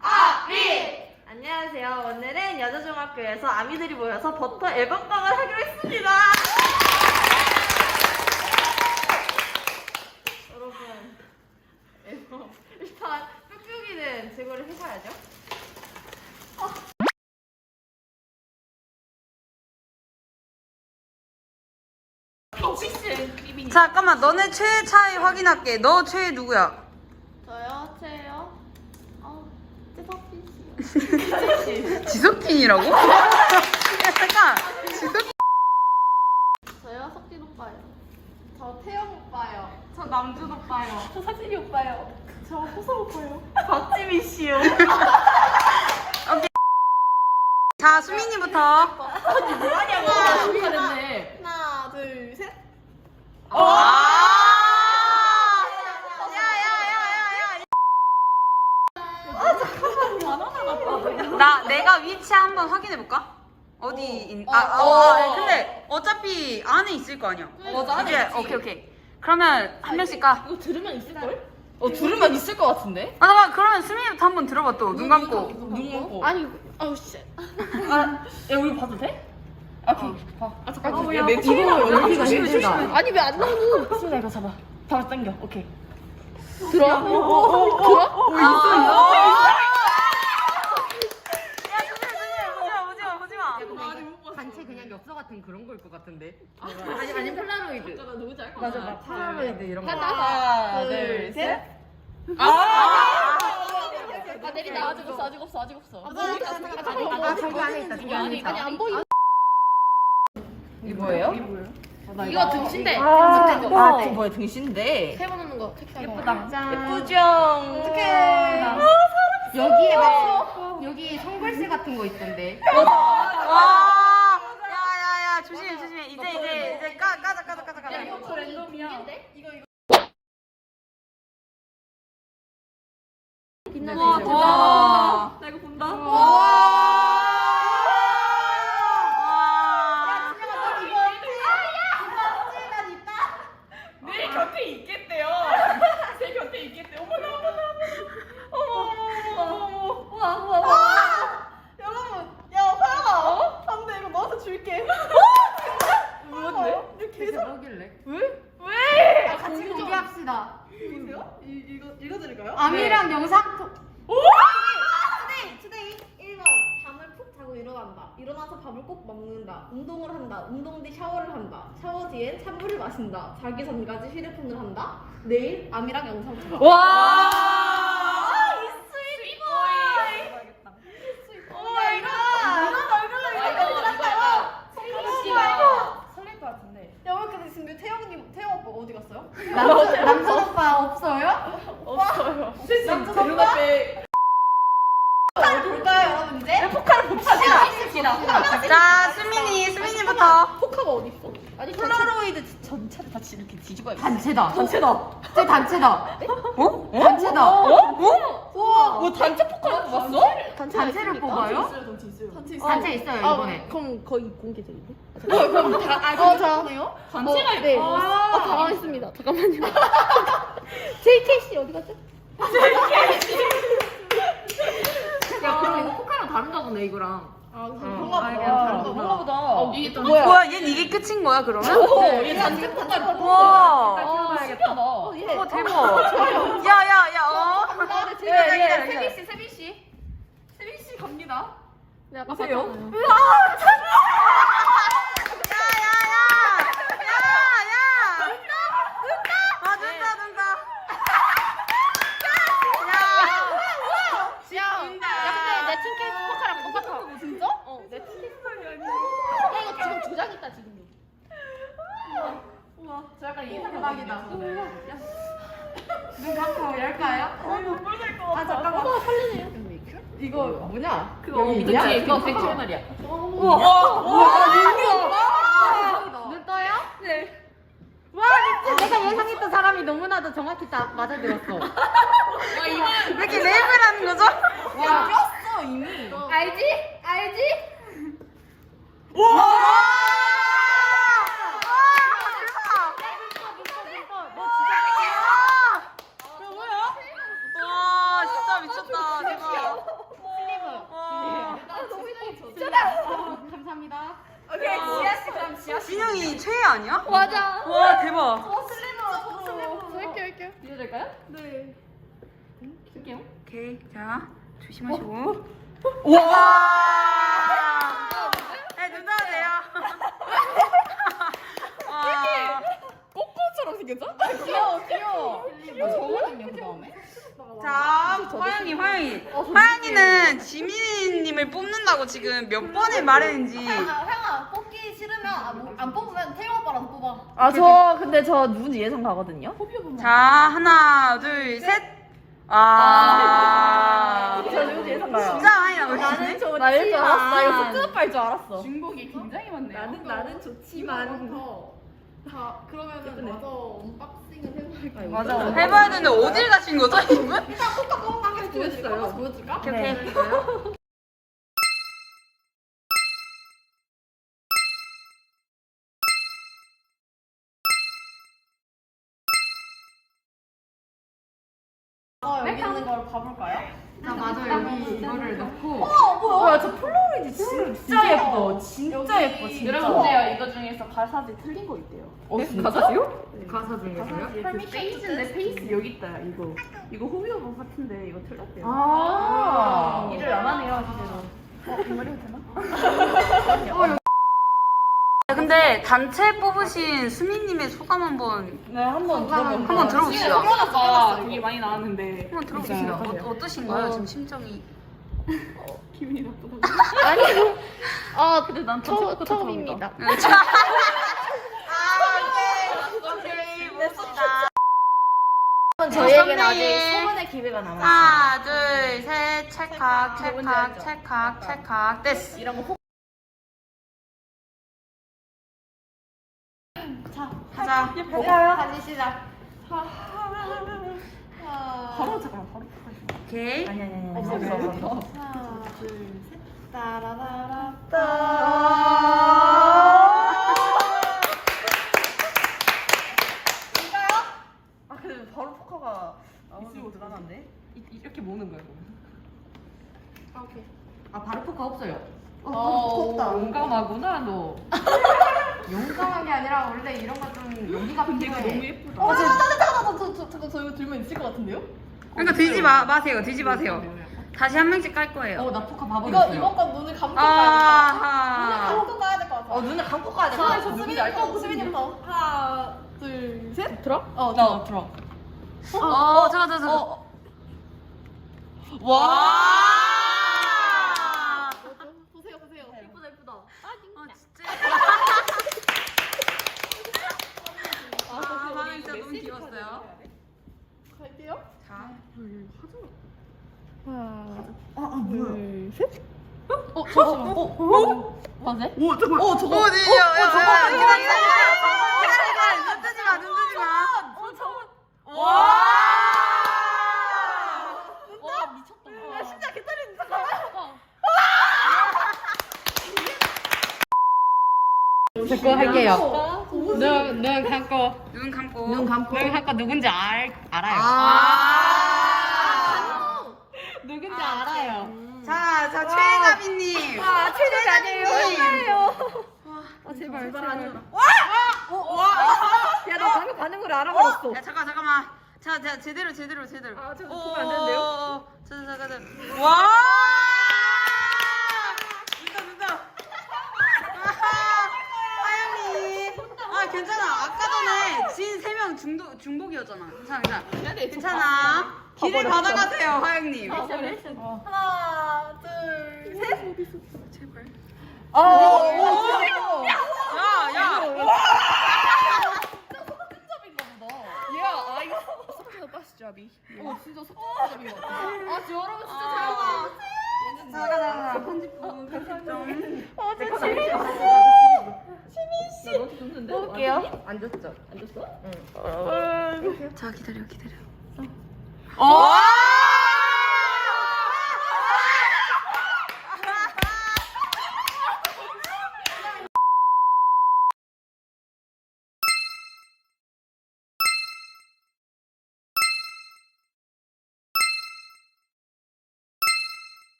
아미! 안녕하세요. 오늘은 여자중학교에서 아미들이 모여서 버터 앨범방을 하기로 했습니다. 여러분, 앨범. 일단 뿅뿅이는 제거를 해줘야죠. 잠깐만 너네 최애 차이 확인할게 너 최애 누구야? 저요, 채요. 어, 찌석비씨요. 지석진이라고? 야 잠깐 지석 저요, 석진 오빠요. 저 태영 오빠요. 저 남준 오빠요. 저 사진이 오빠요. 저 호서 오빠요. 박지민 씨요. 자 수민이부터 뭐하냐고. 하나, 둘, 셋. 나 위치 한번 확인해 볼까? 어디 있... 아, 어, 어, 어, 어. 근데 어차피 안에 있을 거 아니야. 맞아, 안에 이제 있지. 오케이 오케이. 그러면 한 명씩 가. 이거 들으면 있을걸? 어, 들으면 있을 것 같은데? 아, 잠깐 그러면 수민이부터 한번 들어봐 또 눈 감고. 눈 감고. 아니, 아우 씨. 아, 야, 우리 봐도 돼? 아, 오케이. 봐. 아, 잠깐. 야, 내 이거 여기가 힘들다. 아니 왜 안 나오고? 수나 이거 잡아. 바로 당겨. 오케이. 들어? 들어? 아, 야 수민 수민 보지 마 보지 마 보지 마. 단체 그냥 엽서 같은 그런 거일 것 같은데. 아니 아니 폴라로이드. 누구지? 맞아, 막 폴라로이드 이런 거. 하나, 둘, 셋. 아 내린다. 아직 없어 아직 없어 아직 없어. 아, 저기 안에 있다. 저기 안에 있다. 아니 안 보이. 이 뭐예요? 이거 등신대. 아, 등신대. 아, 그 뭐야, 등신데. 세번 하는 거 책상. 예쁘다. 예쁘죠? 어떡해. 여기에 막 여기 손글씨 같은 거 있던데. 와. 야야야 조심해 조심해. 이제 이제 이제 까 까자 까자 까자 까자. 이거 랜덤이야. 이거 이거. 빛나는 와, 이거. 와. 나 이거 본다. 와. 내 곁에 있겠대요. 제 곁에 있겠대. 어머나, 어머나, 어머나. 어머, 어머, 어머. 우와, 우와, 우와. 여러분, 야, 화영아. 어? 안 돼, 이거 너한테 줄게. 그래서 뭐길래? 왜? 왜? 같이 공개합시다. 보세요? 이, 이거, 읽어드릴까요? 아미랑 영상 토... 투데이 투데이 1번 잠을 푹 자고 일어난다 일어나서 밥을 꼭 먹는다 운동을 한다 운동 뒤 샤워를 한다 샤워 뒤엔 찬물을 마신다 자기 전까지 휴대폰을 한다 내일 암이랑 영상 통화 와! 이 스윗 보이! 오 마이 갓! 설렐 것 같은데. 야, 왜 이렇게 지금 태영 오빠 어디 갔어요? 남자 남자 오빠 없어요? 없어요. 남자 제 눈앞에 볼까요, 여러분 이제? 포카를 붙이자. 자 수민이 수민이부터. 포카가 어디 있어? 아니 폴라로이드 전체를 같이 이렇게 뒤집어야 돼. 단체다. 단체다. 쟤 단체다. 어? 단체다. 어? 우와. 뭐 단체 포카를 뽑았어? 단체를 뽑아요? 단체 있어. 단체 있어요 아, 이번에. 그럼 거의 공개적인데? 그럼 다 아, 어, 자. 단체가 네. 있고. 아, 당황했습니다. 잠깐만요. JKC 어디 갔죠? 야 그럼 이거 포카랑 다른가 보네 이거랑. 아, 어. 그런가 아, 보다. 그냥 아, 다른가 뭔가 보다. 이게 또 뭐야? 뭐야 얘는 이게 끝인 거야 그러면? 오, 얘 단체 포카를 와. 아, 신기하다. 어, 예. 어 대박. 야 야 야 어. 아, 네, 기다려, 제가 기다려, 세빈 기다려. 씨, 세빈 씨. 세빈 씨 갑니다. 네, 아까 보세요. 봤잖아요. 야야야. 야야. 아 눈다 눈다. 야. 야, 근데 내 팀케이스 포카랑 똑같아. 진짜? 어, 내 팀케이스. 야, 이거 지금 조작 있다, 지금. 저 약간 이 대박이다. 눈 감고 열까요? 아, 잠깐만. 어, 설레네요. 이거 뭐냐? 그거 여기 이거 있냐? 뒤에 그거 백칠 말이야. 우와. 우와. 눈 떠요? 네. 와 진짜 내가 예상했던 사람이 너무나도 정확히 딱 맞아 들었어. 왜 이렇게 랩을 하는 거죠? 야 꼈어 이미. 알지? 알지? 와. 와 진짜 미쳤다 대박. 감사합니다. 오케이 지아 씨 그럼 지아 씨. 진영이 최애 아니야? 맞아. 와 대박. 어 슬리머 슬리머. 할게요 할게요. 믿어될까요? 네. 쓸게요. 오케이 자 조심하시고. 와. 네, 눈 떠도 돼요. 와. 꼬꼬처럼 생겼죠? 귀여워 귀여워. 아, 저거든요 그 다음에. 자, 화영이, 화영이. 화영이는 지민님을 뽑는다고 지금 몇 번을 말했는지. 형아 뽑기 싫으면 아, 뭐, 안 뽑으면 태용 오빠라도 뽑아. 아 저 근데 저 누군지 예상 가거든요. 자, 하나, 둘, 셋. 아. 저 누군지 예상 가요. 진짜 많이 나오시네. 나 이럴 줄 알았어. 나 이거 속뜻할 줄 알았어. 중복이 굉장히 많네요. 나는 나는 좋지만. 자 그러면은 마저 언박싱을 해볼까요? 맞아. 해봐야 되는데 어딜 가신 거죠, 이분? 일단 게 보여줄까? 한번 보여줄까? 오케이, 네. 오케이. 어 여기 있는 걸 봐볼까요? 자, 맞아 여기 이거를 넣고. 뭐야 저 폴라로이드 진짜 예뻐. 진짜 예뻐 진짜. 여러분들 이거 중에서 가사들 틀린 거 있대요. 어 가사지요? 가사 중에서요? 그 페이스인데 페이스 여기 있다 이거. 이거 호비오버 같은데 이거 틀렸대요. 아. 일을 안 하네요 진짜로. 어, 이 말이 되나? 아, 근데 단체 뽑으신 수민님의 소감 한번 네 한번 들어볼게요. 한번 들어봅시다. 효과가 되게 많이 나왔는데 한번 들어봅시다. 어, 어떠신가요? 지금 심정이. 기분이 나쁘다고. 아니요. 아 근데 난 처, 처음입니다. 응, 자. 아, 오케이. 오케이. 봅시다. 저희에게는 아직 선배의 소문의 기회가 남았어요. 하나, 둘, 셋, 찰칵, 찰칵, 찰칵, 찰칵. 됐어. 이런 거 자. 다시 시작. 바로 잠깐만 바로. 오케이. 아니 아니 아니. 없어, 없어 없어. 하나 둘 셋. 따라라라. 아 근데 바로 포커가 있으면 대단한데? 이렇게 모는 거예요. 아 오케이. 아 바로 포카 없어요. 어 덥다. 용감하구나 너. 아니라 원래 이런 거 좀 용기가 이거 너무 필요해. 예쁘다. 어 잠깐 잠깐 잠깐 저, 저, 저, 저 이거 들면 있을 것 같은데요? 그러니까 들지 마, 마세요. 들지 마세요. 다시 한 명씩 깔 거예요. 어 나 포카 바보 이거. 이번 건 눈을 감고 가야 될 것 같아. 눈을 아하. 감고 가야 될 것 같아. 어 눈을 감고 가야 돼. 자, 저 수빈이부터. 수빈이부터 하나 둘 셋. 들어? 어 나 들어. 어, 잠깐, 잠깐. 어. 와. 보세요 보세요. 예쁘다 예쁘다. 어, 진짜. 아, 방금 진짜 너무 귀여웠어요. 갈게요. 자, 어 저거. 어 어. 맞네? 오, 잠깐. 어 저거. 오, 네, 야, 야, 야, 저거. 야, 기다려, 기다려, 기다려. 눈 뜨지 마, 눈 뜨지 마. 어 저거. 와. 와 미쳤다. 야 심장 개떨리는 잠깐. 제거 할게요. 눈, 눈 감고. 눈 감고. 눈 감고. 눈 감고 누군지 알, 알아요. 아. 누군지 알아요. 자, 자, 최가빈님. 아 아니에요. 얼마예요? 아, 제발, 제발. 야나 방금 반응을 알아버렸어. 야, 잠깐, 잠깐만. 자, 자, 제대로, 제대로, 제대로. 아, 저 오, 보면 안 되는데요? 자, 자, 자, 자. 와! 눈다, 눈다. 하영이. 아, 괜찮아. 아까 전에 진 세 명 중도, 중복이었잖아. 괜찮아, 괜찮아. 괜찮아. 길을 받아가세요, 하영님. 하나 둘 셋. 제발. 어. 오. 야, 야. 야, 아. 어, 진짜 속도가 잡인 것 같아. 아, 저 여러분 진짜 잘한 부분, 편집 좀. 어, 저 지민 씨. 나 너한테 줬는데? 먹을게요. 안 줬죠? 안 줬어? 응. 자, 기다려, 기다려. 어?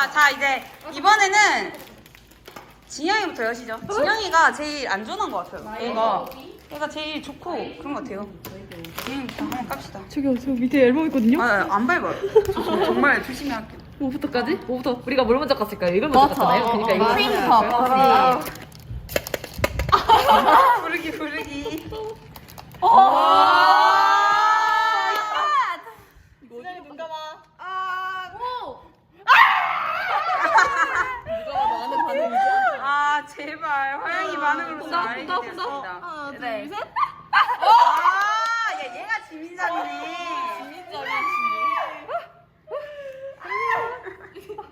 자, 자 이제 이번에는 진영이부터 여시죠. 진영이가 제일 안전한 것 같아요. 얘가 얘가 제일 좋고 그런 것 같아요. 진영이부터 한번 깝시다. 저기요, 저 밑에 앨범 있거든요. 아, 안 밟아요. 저 정말 조심히 할게요. 뭐부터까지? 뭐부터? 우리가 뭘 먼저 갔을까요? 이걸 먼저 갔잖아요. 그러니까 이거 크림 아. 부르기 부르기. 진영이 눈 감아. 아, 누가 봐도 아는 반응이죠? 아 제발 화영이 반응으로 본다, 알게. 됐습니다. 하나, 둘, 네. 셋. 아, 야, 얘가 지민상이네.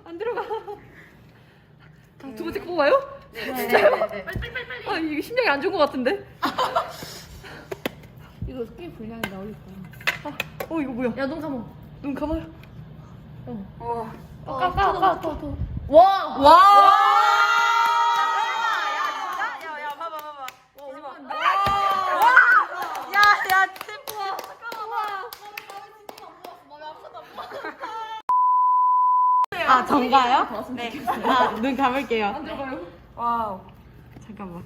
안 들어가. 자, 두 번째 거 뽑아요? 네, 네, 네, 네. 아, 이게 심장이 안 좋은 것 같은데? 이거 게임 분량이 나올 거야. 어, 이거 뭐야? 야, 눈 감아. 눈 감아요. 와. 까, 까, 까, 까. 와! 와! 야, 진짜? 야, 야, 봐봐, 봐봐. 와! 야, 야, 태포. 아 전가요? 네. 아, 눈 감을게요. 와우. 잠깐만.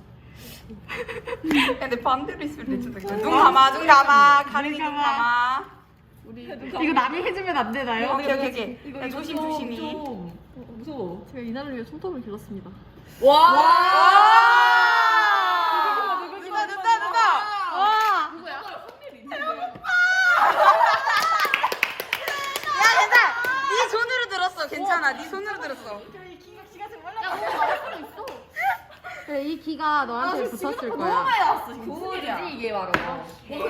야, 근데 반대로 있으면 되죠. 되죠. 눈 감아, 눈 감아. 가린이 눈 감아. 이거 남이 해주면 안 되나요? 오케이, 오케이, 오케이. 야, 조심, 조심히. 무서워. 제가 이날을 위해 손톱을 길렀습니다. 와! 누가, 누가, 누가? 와. 누구야? 야, 괜찮아. 네 손으로 들었어. 괜찮아. 네 손으로 들었어. 야, 너무 나올 수도 있어. 그래, 이 기가 너한테 붙었을 거야. 그거지 이게 바로.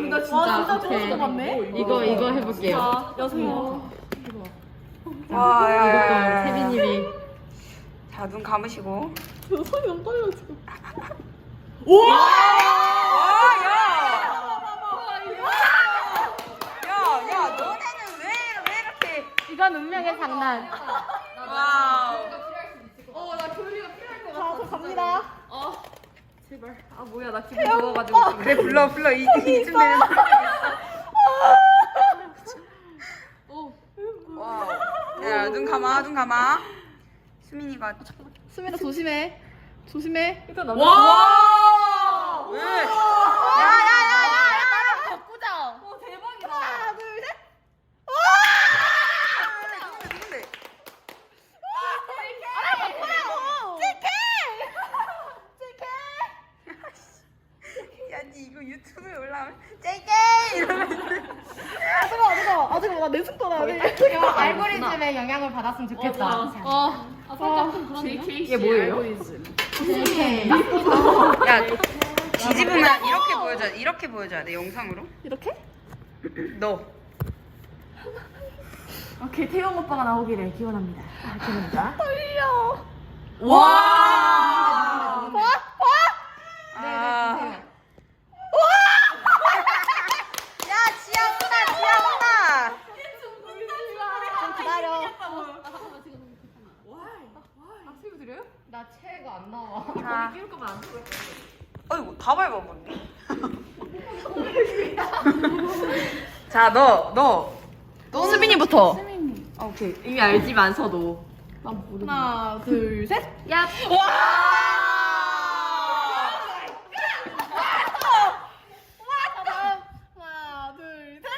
나 진짜 오케이. 이거 이거 해볼게요. 여성이요. 와, 야, 야, 야, 이것도 야. 세빈님이 자, 눈 감으시고. 저 손이 너무 떨려 지금. 와, 야! 야, 야, 너네는 왜, 왜 이렇게. 운명의 장난. 와우. 자, 저 갑니다. 어. 제발. 아, 뭐야. 나 기분 좋아가지고. 지금. 그래, 불러, 불러. 이, 이쯤 되면. 와우. 야, 눈 감아, 눈 감아. 수민이가. 수민아, 조심해. 조심해. 일단 나. 와! 왜? 야, 야, 야, 야, 야, 나랑 바꾸자. 오, 대박이다. 하나, 둘, 셋. 누군데, 누군데? 야, 니 이거 유튜브에 올라오면 쟤게 이러면 아, 잠깐만, 잠깐만. 아, 잠깐만. 나내 손 떠나야 돼. 이거 알고리즘에 영향을 받았으면 좋겠다. 어. 아, 살짝 좀 그러네요. 이게 뭐예요? 이렇게. 야, 뒤집으면 이렇게 보여줘야 돼. 이렇게 보여줘야 돼, 영상으로. 이렇게? 너. 오케이, 태용 오빠가 나오기를 기원합니다. 기원합니다. 떨려. 와! 봐? 봐? 아. 야, 지아 온다, 지아 온다. 좀 기다려. 나 체가 안 나와. 자. 어이구, 다 밟아버렸네. 자, 너, 너. 너는- 수빈이부터. 아, 오케이. 이미 알지만서도. 하나, 둘, 셋. 야, 하나, 둘, 셋.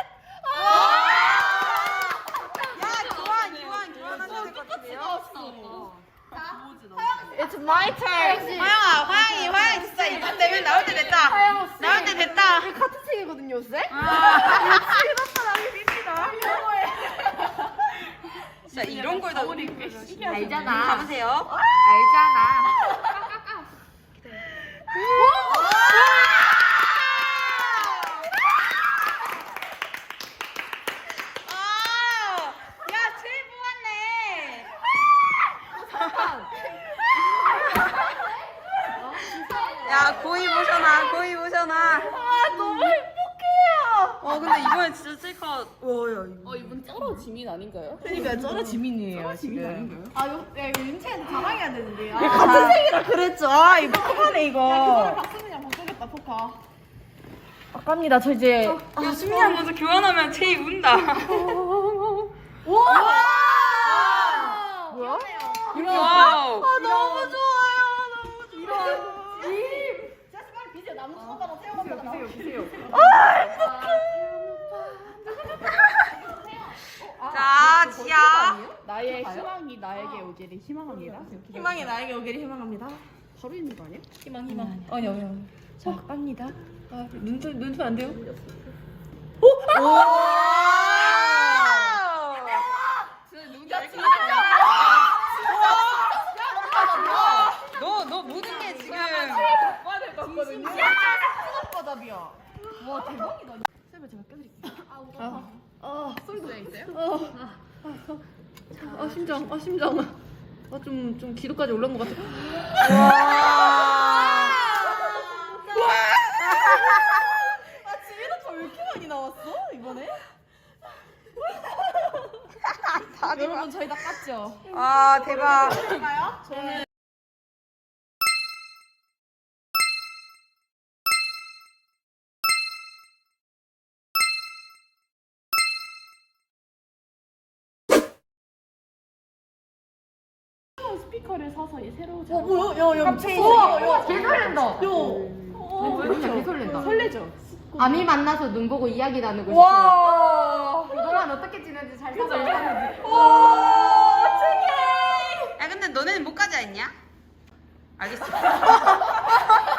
야, 교환, 교환, 교환하셔야 될 것 같은데요? My turn. 화영아, 화영이, 화영이 진짜 이쯤 되면 나올 때 됐다. 나올 때 됐다. 카트 책이거든요, 쌤? 아. 진짜 이런 걸다 알잖아. 가보세요. 알잖아. 아, 어 근데 이번에 진짜 실컷 와야 이거 어 이분 쩔어 지민 아닌가요? 그러니까 쩔어 지민이에요 지금. 아, 요, 야, 이거 윤채한테 자랑해야 되는데. 아, 같은 색이라 그랬죠. 아 이거 포카네 그거를 이거. 박수민이랑 바꾸겠다, 포카. 아깝니다. 저 이제 어, 아, 야 수민이랑 먼저 교환하면 제이 운다 와! 뭐야? 아, 와우 아 너무 좋아요. 너무 좋아요. 제스 이... 나무 손바닥 세워가지고. 비세요, 비세요. 아, 나의 희망이 나에게 오기를 희망합니다. 희망이 나에게 오기를 희망합니다. 바로 있는 거 아니야? 희망 희망. 아니 아니 아니. 자 깝니다. 아 눈도 눈도 안 돼요? 너, 너 모든 게 지금. 바꿔야 될것 같거든요. 바답이야. 와 대박이다. 쌤을 제가 껴드릴게요. 아 소리도 있어요? 아 심장, 아 심장. 아좀 좀 기도까지 올라온 것 같아. 와. 아 지민오빠 왜 이렇게 많이 나왔어 이번에? 여러분 저희 다 깠죠? 아, 대박. 저는 스피커를 사서 이 새로 어 뭐야? 야야 미쳤어. 우와 개 설렌다. 야. 진짜 개 설렌다. 설레죠? 아미 만나서 눈 보고 이야기 나누고 싶어요. 와. 그동안 어떻게 지내는지 잘 살고 있었는지. 와. 어떡해. 야, 근데 너네는 못 가지 않냐? 알겠어.